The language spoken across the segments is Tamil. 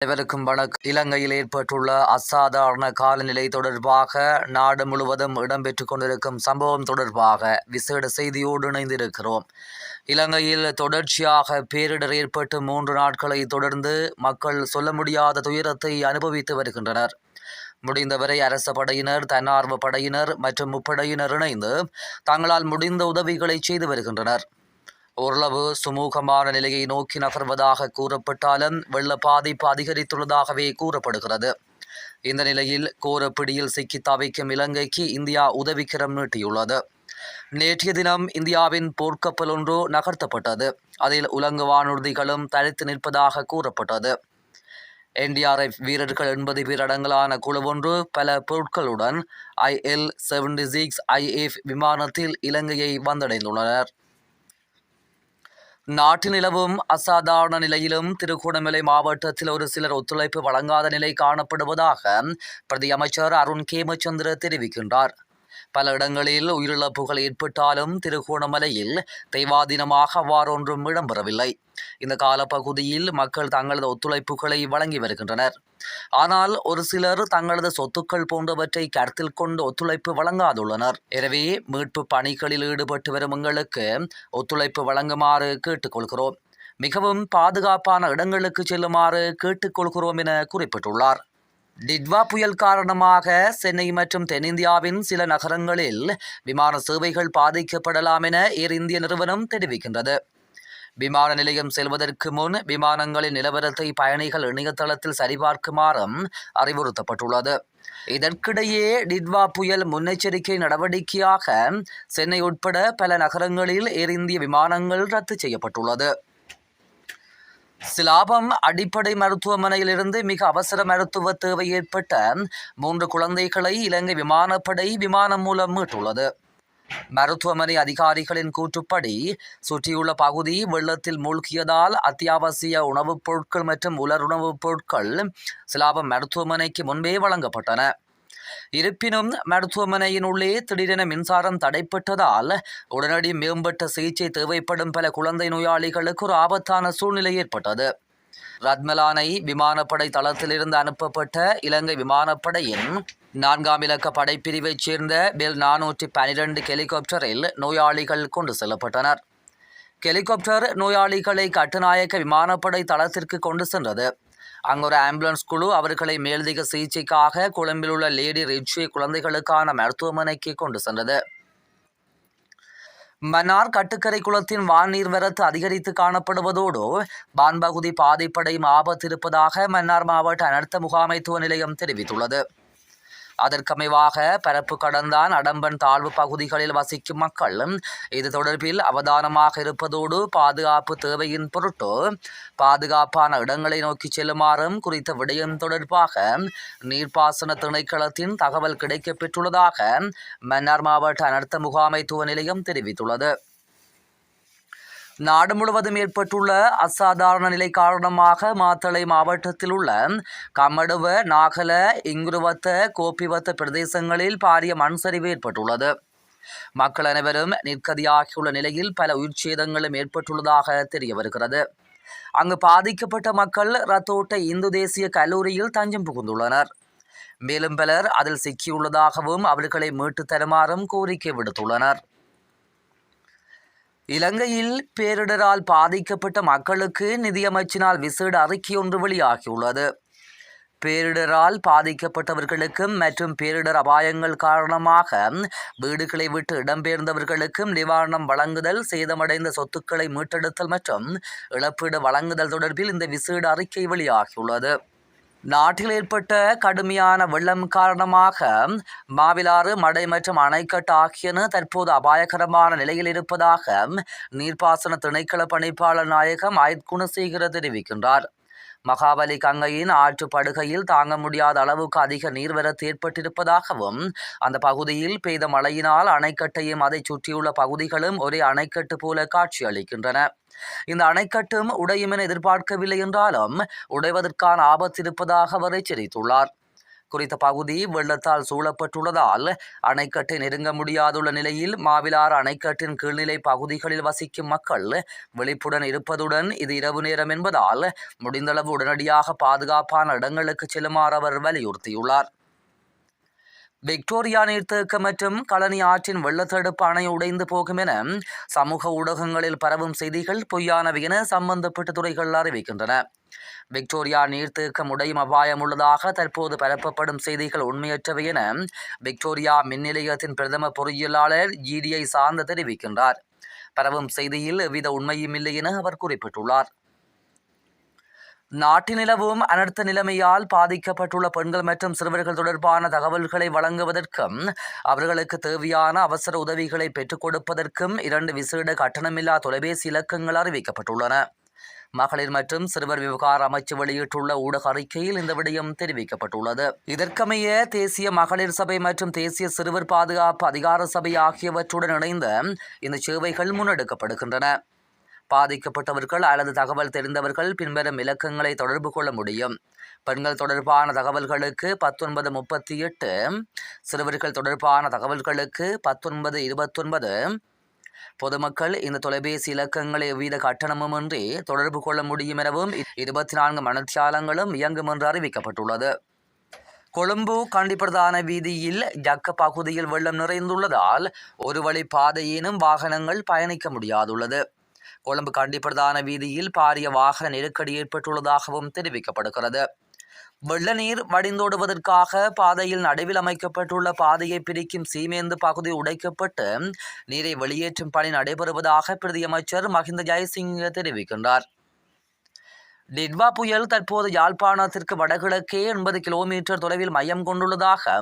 அனைவருக்கும் வணக்கம். இலங்கையில் ஏற்பட்டுள்ள அசாதாரண காலநிலை தொடர்பாக நாடு முழுவதும் இடம்பெற்றுக் கொண்டிருக்கும் சம்பவம் தொடர்பாக விசேட செய்தியோடு இணைந்திருக்கிறோம். இலங்கையில் தொடர்ச்சியாக பேரிடர் ஏற்பட்டு மூன்று நாட்களை தொடர்ந்து மக்கள் சொல்ல முடியாத துயரத்தை அனுபவித்து வருகின்றனர். முடிந்தவரை அரச படையினர் தன்னார்வ படையினர் மற்றும் முப்படையினர் இணைந்து தங்களால் முடிந்த உதவிகளை செய்து வருகின்றனர். ஓரளவு சுமூகமான நிலையை நோக்கி நகர்வதாக கூறப்பட்டாலும் வெள்ள பாதிப்பு அதிகரித்துள்ளதாகவே கூறப்படுகிறது. இந்த நிலையில் கோரப்பிடியில் சிக்கி தவிக்கும் இலங்கைக்கு இந்தியா உதவிக்கரம் நீட்டியுள்ளது. நேற்றைய தினம் இந்தியாவின் போர்க்கப்பல் ஒன்று நகர்த்தப்பட்டது. அதில் உலங்கு வானூர்திகளும் தனித்து நிற்பதாக கூறப்பட்டது. என்டிஆர்எஃப் வீரர்கள் எண்பது பேர் அடங்கலான குழு ஒன்று பல பொருட்களுடன் ஐஎல் செவன்டி சிக்ஸ் ஐஎஃப் விமானத்தில் இலங்கையை வந்தடைந்துள்ளனர். நாட்டு நிலவும் அசாதாரண நிலையிலும் திருகோணமலை மாவட்டத்தில் ஒரு சிலர் ஒத்துழைப்பு வழங்காத நிலை காணப்படுவதாக பிரதி அமைச்சர் அருண் கேமச்சந்திர தெரிவிக்கின்றார். பல இடங்களில் உயிரிழப்புகள் ஏற்பட்டாலும் திருகோணமலையில் தெய்வாதீனமாக அவ்வாறொன்றும் இடம்பெறவில்லை. இந்த காலப்பகுதியில் மக்கள் தங்களது ஒத்துழைப்புகளை வழங்கி வருகின்றனர். ஆனால் ஒரு சிலர் தங்களது சொத்துக்கள் போன்றவற்றை கருத்தில் கொண்டு ஒத்துழைப்பு வழங்காதுள்ளனர். எனவே மீட்பு பணிகளில் ஈடுபட்டு வரும் எங்களுக்கு ஒத்துழைப்பு வழங்குமாறு கேட்டுக்கொள்கிறோம். மிகவும் பாதுகாப்பான இடங்களுக்கு செல்லுமாறு கேட்டுக்கொள்கிறோம் என குறிப்பிட்டுள்ளார். டிட்வா புயல் காரணமாக சென்னை மற்றும் தென்னிந்தியாவின் சில நகரங்களில் விமான சேவைகள் பாதிக்கப்படலாம் என ஏர் இந்திய நிறுவனம் தெரிவிக்கின்றது. விமான நிலையம் செல்வதற்கு முன் விமானங்களின் நிலவரத்தை பயணிகள் இணையதளத்தில் சரிபார்க்குமாறும் அறிவுறுத்தப்பட்டுள்ளது. இதற்கிடையே டிட்வா புயல் முன்னெச்சரிக்கை நடவடிக்கையாக சென்னை உட்பட பல நகரங்களில் ஏர் இந்திய விமானங்கள் ரத்து செய்யப்பட்டுள்ளது. சிலாபம் அடிப்படை மருத்துவமனையிலிருந்து மிக அவசர மருத்துவ தேவை ஏற்பட்ட மூன்று குழந்தைகளை இலங்கை விமானப்படை விமானம் மூலம் மீட்டுள்ளது. மருத்துவமனை அதிகாரிகளின் கூற்றுப்படி சுற்றியுள்ள பகுதி வெள்ளத்தில் மூழ்கியதால் அத்தியாவசிய உணவுப் பொருட்கள் மற்றும் உலர் உணவுப் பொருட்கள் சிலாபம் மருத்துவமனைக்கு முன்பே வழங்கப்பட்டன. இருப்பினும் மருத்துவமனையின் உள்ளே திடீரென மின்சாரம் தடைப்பட்டதால் உடனடி மேம்பட்ட சிகிச்சை தேவைப்படும் பல குழந்தை நோயாளிகளுக்கு ஒரு ஆபத்தான சூழ்நிலை ஏற்பட்டது. ரத்மலானை விமானப்படை தளத்திலிருந்து அனுப்பப்பட்ட இலங்கை விமானப்படையின் நான்காம் இலக்க படைப்பிரிவைச் சேர்ந்த பெல் நானூற்றி பனிரெண்டு ஹெலிகாப்டரில் நோயாளிகள் கொண்டு செல்லப்பட்டனர். ஹெலிகாப்டர் நோயாளிகளை கட்டுநாயக்க விமானப்படை தளத்திற்கு கொண்டு சென்றது. அங்கு ஒரு ஆம்புலன்ஸ் குழு அவர்களை மேலதிக சிகிச்சைக்காக கொழும்பில் உள்ள லேடி ரிச்சி குழந்தைகளுக்கான மருத்துவமனைக்கு கொண்டு சென்றது. மன்னார் கட்டுக்கரை குளத்தின் வான்நீர் வரத்து அதிகரித்து காணப்படுவதோடு வான்பகுதி பாதிப்படையும் ஆபத்து இருப்பதாக மன்னார் மாவட்ட அனர்த்த முகாமைத்துவ நிலையம் தெரிவித்துள்ளது. அதற்கமைவாக பரப்பு கடந்தான் அடம்பன் தாழ்வு பகுதிகளில் வசிக்கும் மக்கள் இது தொடர்பில் அவதானமாக இருப்பதோடு பாதுகாப்பு தேவையின் பொருட்டு பாதுகாப்பான இடங்களை நோக்கி செல்லுமாறும் குறித்த விடயம் தொடர்பாக நீர்ப்பாசன திணைக்களத்தின் தகவல் கிடைக்கப்பெற்றுள்ளதாக மன்னார் மாவட்ட அனர்த்த முகாமைத்துவ நிலையம் தெரிவித்துள்ளது. நாடு முழுவதும் ஏற்பட்டுள்ள அசாதாரண நிலை காரணமாக மாத்தளை மாவட்டத்தில் உள்ள கமடுவ நாகல இங்குருவத்த கோப்பிவத்த பிரதேசங்களில் பாரிய மண் சரிவு ஏற்பட்டுள்ளது. மக்கள் அனைவரும் நிற்கதியாகியுள்ள நிலையில் பல உயிர் சேதங்களும் ஏற்பட்டுள்ளதாக தெரிய வருகிறது அங்கு பாதிக்கப்பட்ட மக்கள் ரத்தோட்ட இந்து தேசிய கல்லூரியில் தஞ்சம் புகுந்துள்ளனர். மேலும் பலர் அதில் சிக்கியுள்ளதாகவும் அவர்களை மீட்டு தருமாறும் கோரிக்கை விடுத்துள்ளனர். இலங்கையில் பேரிடரால் பாதிக்கப்பட்ட மக்களுக்கு நிதியமைச்சினால் விசேட அறிக்கை ஒன்று வெளியாகியுள்ளது. பேரிடரால் பாதிக்கப்பட்டவர்களுக்கும் மற்றும் பேரிடர் அபாயங்கள் காரணமாக வீடுகளை விட்டு இடம்பெயர்ந்தவர்களுக்கும் நிவாரணம் வழங்குதல் சேதமடைந்த சொத்துக்களை மீட்டெடுத்தல் மற்றும் இழப்பீடு வழங்குதல் தொடர்பில் இந்த விசேட அறிக்கை வெளியாகியுள்ளது. நாட்டில் ஏற்பட்ட கடுமையான வெள்ளம் காரணமாக மாவிலாறு மடை மற்றும் அணைக்கட்டு ஆகியன தற்போது அபாயகரமான நிலையில் இருப்பதாக நீர்ப்பாசன திணைக்கள பணிப்பாளர் நாயகம் ஆயத் குணசேகர தெரிவிக்கின்றார். மகாபலி கங்கையின் ஆற்று படுகையில் தாங்க முடியாத அளவுக்கு அதிக நீர்வரத்து ஏற்பட்டிருப்பதாகவும் அந்த பகுதியில் பெய்த மழையினால் அணைக்கட்டையும் அதை சுற்றியுள்ள பகுதிகளும் ஒரே அணைக்கட்டு போல காட்சியளிக்கின்றன. இந்த அணைக்கட்டும் உடையும் என எதிர்பார்க்கவில்லை என்றாலும் உடைவதற்கான ஆபத்து இருப்பதாக அவர் எச்சரித்துள்ளார். குறித்த பகுதி வெள்ளத்தால் சூழப்பட்டுள்ளதால் அணைக்கட்டை நெருங்க முடியாதுள்ள நிலையில் மாவிலாறு அணைக்கட்டின் கீழ்நிலை பகுதிகளில் வசிக்கும் மக்கள் விழிப்புடன் இருப்பதுடன் இது இரவு நேரம் என்பதால் முடிந்தளவு உடனடியாக பாதுகாப்பான இடங்களுக்கு செல்லுமாறு அவர் வலியுறுத்தியுள்ளார். விக்டோரியா நீர்த்தேக்கம் மற்றும் களனி ஆற்றின் வெள்ளத்தடுப்பு அணை உடைந்து போகும் என சமூக ஊடகங்களில் பரவும் செய்திகள் பொய்யானவை என சம்பந்தப்பட்ட துறைகள் அறிவிக்கின்றன. விக்டோரியா நீர்த்தேக்கம் உடையும் அபாயம் உள்ளதாக தற்போது பரப்பப்படும் செய்திகள் உண்மையற்றவை என விக்டோரியா மின் நிலையத்தின் பிரதம பொறியியலாளர் ஜிடிஐ சார்ந்த தெரிவிக்கின்றார். பரவும் செய்தியில் எவ்வித உண்மையும் இல்லை என அவர் குறிப்பிட்டுள்ளார். நாட்டில் நிலவும் அனர்த்த நிலைமையால் பாதிக்கப்பட்டுள்ள பெண்கள் மற்றும் சிறுவர்கள் தொடர்பான தகவல்களை வழங்குவதற்கும் அவர்களுக்கு தேவையான அவசர உதவிகளை பெற்றுக் கொடுப்பதற்கும் இரண்டு விசேட கட்டணமில்லா தொலைபேசி இலக்கங்கள் அறிவிக்கப்பட்டுள்ளன. மகளிர் மற்றும் சிறுவர் விவகார அமைச்சு வெளியிட்டுள்ள ஊடக அறிக்கையில் இந்த விடயம் தெரிவிக்கப்பட்டுள்ளது. இதற்கமைய தேசிய மகளிர் சபை மற்றும் தேசிய சிறுவர் பாதுகாப்பு அதிகார சபை ஆகியவற்றுடன் இணைந்த இந்த சேவைகள் முன்னெடுக்கப்படுகின்றன. பாதிக்கப்பட்டவர்கள் அல்லது தகவல் தெரிந்தவர்கள் பின்வரும் இலக்கங்களை தொடர்பு கொள்ள முடியும். பெண்கள் தொடர்பான தகவல்களுக்கு பத்தொன்பது முப்பத்தி எட்டு சிறுவர்கள் தொடர்பான தகவல்களுக்கு பத்தொன்பது இருபத்தொன்பது. பொதுமக்கள் இந்த தொலைபேசி இலக்கங்களை எவ்வித கட்டணமுமின்றி தொடர்பு கொள்ள முடியும் எனவும் இருபத்தி நான்கு மணத்தியாலங்களும் இயங்கும் என்று அறிவிக்கப்பட்டுள்ளது. கொழும்பு கண்டிப்பிரதான வீதியில் ஜக்க பகுதியில் வெள்ளம் நிறைந்துள்ளதால் ஒரு வழி பாதையினும் வாகனங்கள் பயணிக்க முடியாதுள்ளது. கொழும்பு கண்டி பிரதான வீதியில் பாரிய வாகன நெருக்கடி ஏற்பட்டுள்ளதாகவும் தெரிவிக்கப்படுகிறது. வெள்ள நீர் வடிந்தோடுவதற்காக பாதையில் நடுவில் அமைக்கப்பட்டுள்ள பாதையை பிரிக்கும் சீமேந்து பகுதி உடைக்கப்பட்டு நீரை வெளியேற்றும் பணி நடைபெறுவதாக பிரதியமைச்சர் மஹிந்த ஜெயசிங்க தெரிவிக்கின்றார். டிட்வா புயல் தற்போது யாழ்ப்பாணத்திற்கு வடகிழக்கே எண்பது கிலோமீட்டர் தொலைவில் மையம் கொண்டுள்ளதாக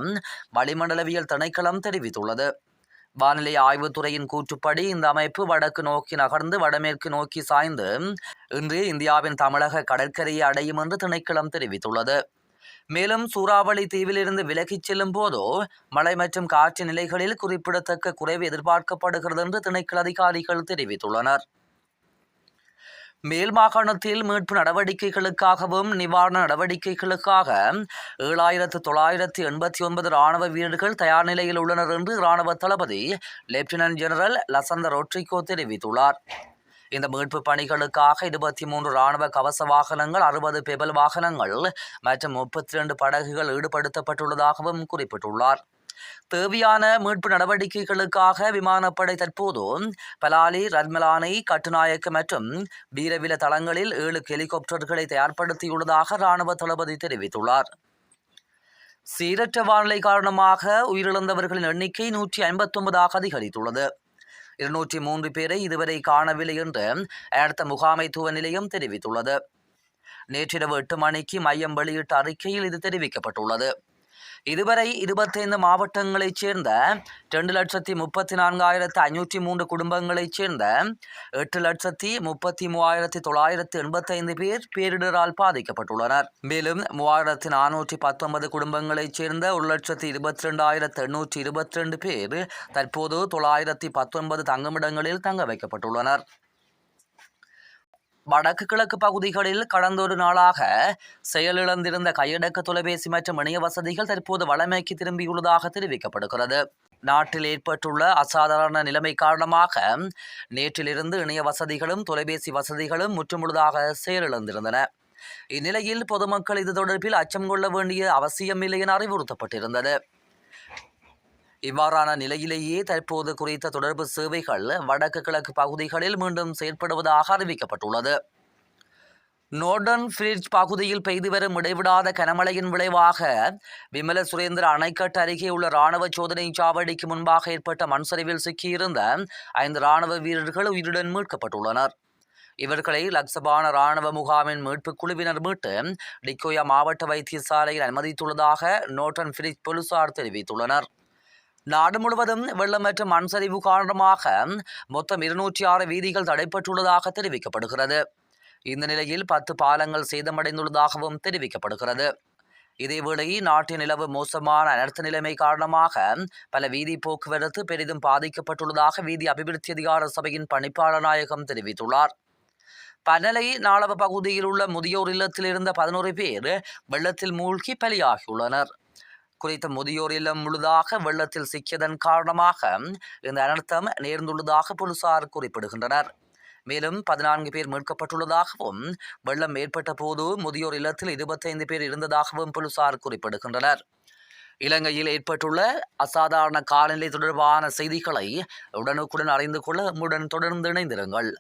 வளிமண்டலவியல் திணைக்களம் தெரிவித்துள்ளது. வானிலை ஆய்வுத்துறையின் கூற்றுப்படி இந்த அமைப்பு வடக்கு நோக்கி நகர்ந்து வடமேற்கு நோக்கி சாய்ந்து இன்று இந்தியாவின் தமிழக கடற்கரையை அடையும் என்று திணைக்களம் தெரிவித்துள்ளது. மேலும் சூறாவளி தீவிலிருந்து விலகிச் செல்லும் போதோ மழை மற்றும் காற்று நிலைகளில் குறிப்பிடத்தக்க குறைவு எதிர்பார்க்கப்படுகிறது என்று திணைக்கள அதிகாரிகள் தெரிவித்துள்ளனர். மேல் மாகாணத்தில் மீட்பு நடவடிக்கைகளுக்காகவும் நிவாரண நடவடிக்கைகளுக்காக ஏழாயிரத்து தொள்ளாயிரத்து எண்பத்தி ஒன்பது இராணுவ வீரர்கள் தயார் நிலையில் உள்ளனர் என்று இராணுவ தளபதி லெப்டினன்ட் ஜெனரல் லசந்த ரொட்ரிகோ தெரிவித்துள்ளார். இந்த மீட்பு பணிகளுக்காக இருபத்தி மூன்று இராணுவ கவச வாகனங்கள் அறுபது பெபல் வாகனங்கள் மற்றும் முப்பத்தி இரண்டு படகுகள் ஈடுபடுத்தப்பட்டுள்ளதாகவும் குறிப்பிட்டுள்ளார். தேவையான மீட்பு நடவடிக்கைகளுக்காக விமானப்படை தற்போது பலாலி ரத்மலானை கட்டுநாயக்க மற்றும் வீரவில தளங்களில் ஏழு ஹெலிகாப்டர்களை தயார்படுத்தியுள்ளதாக இராணுவ தளபதி தெரிவித்துள்ளார். சீரற்ற வானிலை காரணமாக உயிரிழந்தவர்களின் எண்ணிக்கை நூற்றி ஐம்பத்தொன்பதாக அதிகரித்துள்ளது. இருநூற்றி மூன்று பேரை இதுவரை காணவில்லை என்று அடுத்த முகாமைத்துவ நிலையம் தெரிவித்துள்ளது. நேற்றிரவு எட்டு மணிக்கு மையம் வெளியிட்ட அறிக்கையில் இது தெரிவிக்கப்பட்டுள்ளது. இதுவரை இருபத்தைந்து மாவட்டங்களைச் சேர்ந்த ரெண்டு லட்சத்தி முப்பத்தி நான்காயிரத்து ஐநூற்றி மூன்று குடும்பங்களைச் சேர்ந்த எட்டு லட்சத்தி முப்பத்தி மூவாயிரத்தி தொள்ளாயிரத்து எண்பத்தைந்து பேர் பேரிடரால் பாதிக்கப்பட்டுள்ளனர். மேலும் மூவாயிரத்தி நானூற்றி பத்தொன்பது குடும்பங்களைச் சேர்ந்த ஒரு லட்சத்தி இருபத்தி ரெண்டாயிரத்து எண்ணூற்றி இருபத்தி ரெண்டு பேர் தற்போது தொள்ளாயிரத்தி பத்தொன்பது தங்குமிடங்களில் தங்க வைக்கப்பட்டுள்ளனர் வடக்கு கிழக்கு பகுதிகளில் கடந்த ஒரு நாளாக செயலிழந்திருந்த கையடக்க தொலைபேசி மற்றும் இணைய வசதிகள் தற்போது வளமைக்கு திரும்பியுள்ளதாக தெரிவிக்கப்படுகிறது. நாட்டில் ஏற்பட்டுள்ள அசாதாரண நிலைமை காரணமாக நேற்றிலிருந்து இணைய வசதிகளும் தொலைபேசி வசதிகளும் முற்றுமுழுதாக செயலிழந்திருந்தன. இந்நிலையில் பொதுமக்கள் இது தொடர்பில் அச்சம் கொள்ள வேண்டிய அவசியமில்லை என அறிவுறுத்தப்பட்டிருந்தது. இவ்வாறான நிலையிலேயே தற்போது குறித்த தொடர்பு சேவைகள் வடக்கு கிழக்கு பகுதிகளில் மீண்டும் செயற்படுவதாக அறிவிக்கப்பட்டுள்ளது. நோர்டன் ஃபிரிட்ஜ் பகுதியில் பெய்து வரும் இடைவிடாத கனமழையின் விளைவாக விமல சுரேந்திர அணைக்கட்டு அருகே உள்ள ராணுவ சோதனை சாவடிக்கு முன்பாக ஏற்பட்ட மண்சரிவில் சிக்கியிருந்த ஐந்து ராணுவ வீரர்கள் உயிருடன் மீட்கப்பட்டுள்ளனர். இவர்களை லக்சபான ராணுவ முகாமின் மீட்புக் குழுவினர் மீட்டு டிக்கோயா மாவட்ட வைத்தியசாலையில் அனுமதித்துள்ளதாக நோட்டன் ஃபிரிட்ஜ் போலீசார் தெரிவித்துள்ளனர். நாடு முழுவதும் வெள்ளம் மற்றும் மண் சரிவு காரணமாக மொத்தம் இருநூற்றி ஆறு வீதிகள் தடைப்பட்டுள்ளதாக தெரிவிக்கப்படுகிறது. இந்த நிலையில் பத்து பாலங்கள் சேதமடைந்துள்ளதாகவும் தெரிவிக்கப்படுகிறது. இதேவேளை நாட்டின் நிலவு மோசமான அனர்த்த நிலைமை காரணமாக பல வீதி போக்குவரத்து பெரிதும் பாதிக்கப்பட்டுள்ளதாக வீதி அபிவிருத்தி அதிகார சபையின் பணிப்பாளர் நாயகம் தெரிவித்துள்ளார். பனலை நாளவ பகுதியில் உள்ள முதியோர் இல்லத்தில் இருந்த பதினோரு பேர் வெள்ளத்தில் மூழ்கி பலியாகியுள்ளனர். குறித்த முதியோர் இல்லம் முழுதாக வெள்ளத்தில் சிக்கியதன் காரணமாக இந்த அனர்த்தம் நேர்ந்துள்ளதாக போலீசார் குறிப்பிடுகின்றனர். மேலும் பதினான்கு பேர் மீட்கப்பட்டுள்ளதாகவும் வெள்ளம் ஏற்பட்ட போது முதியோர் இல்லத்தில் இருபத்தைந்து பேர் இருந்ததாகவும் போலீசார் குறிப்பிடுகின்றனர். இலங்கையில் ஏற்பட்டுள்ள அசாதாரண காலநிலை தொடர்பான செய்திகளை உடனுக்குடன் அறிந்து கொள்ள உடன் தொடர்ந்து இணைந்திருங்கள்.